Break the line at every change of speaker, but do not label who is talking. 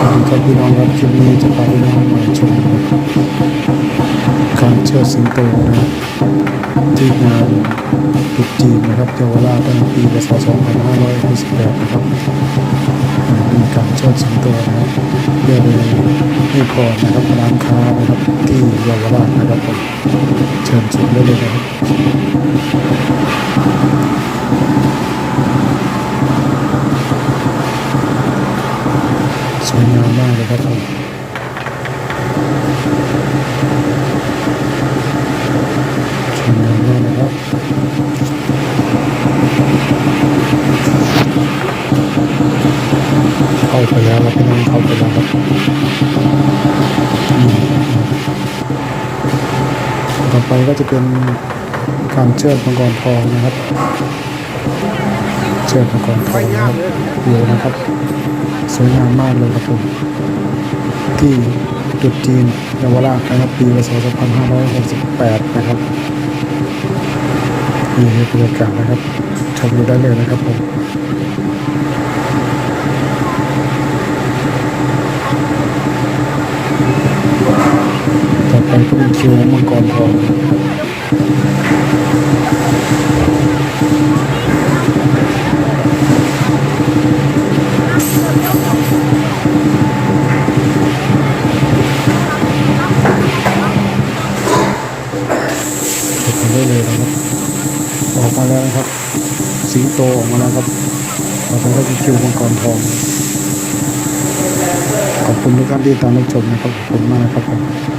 สวัสดีครับพี่น้องครับคลิปนี้จะพาพี่น้องมาชมการเชิดสิงโตนะครับที่งานตรุษจีนนะครับเยาวราชตั้งปีพศ2568นะครับมีการเชิดสิงโตนะครับเพื่อไปให้พรนะครับร้านค้านะครับที่เยาวราชนะครับผมเชิญชมได้เลยนะครับ สวยงามมา กเลยครับผมสวยงามมากนะครับเข้าไปแล้วครับพี่น้องเข้าไปแล้วครับต่อไปก็จะเป็นการเชือดมังกรทองนะครับ เชือดมังกรทองนะครับดูนะครับ วยงามมากเลยครับผมที่ตรุษจีนเยาวราชนะครับปีพศ2568 นะครับนี่คือบรรยากาศนะครับชมดูได้เลยนะครับผมต่อไปก็เป็นคิวมังกรทองชม ได้เลยนะครับออกมาแล้วนะครับ สิงโตออกมาแล้วครับต่อไปก็เป็นคิวมังกรทองขอบคุณทุกท่านที่ตามรับชมนะครับขอบคุณมากนะครับ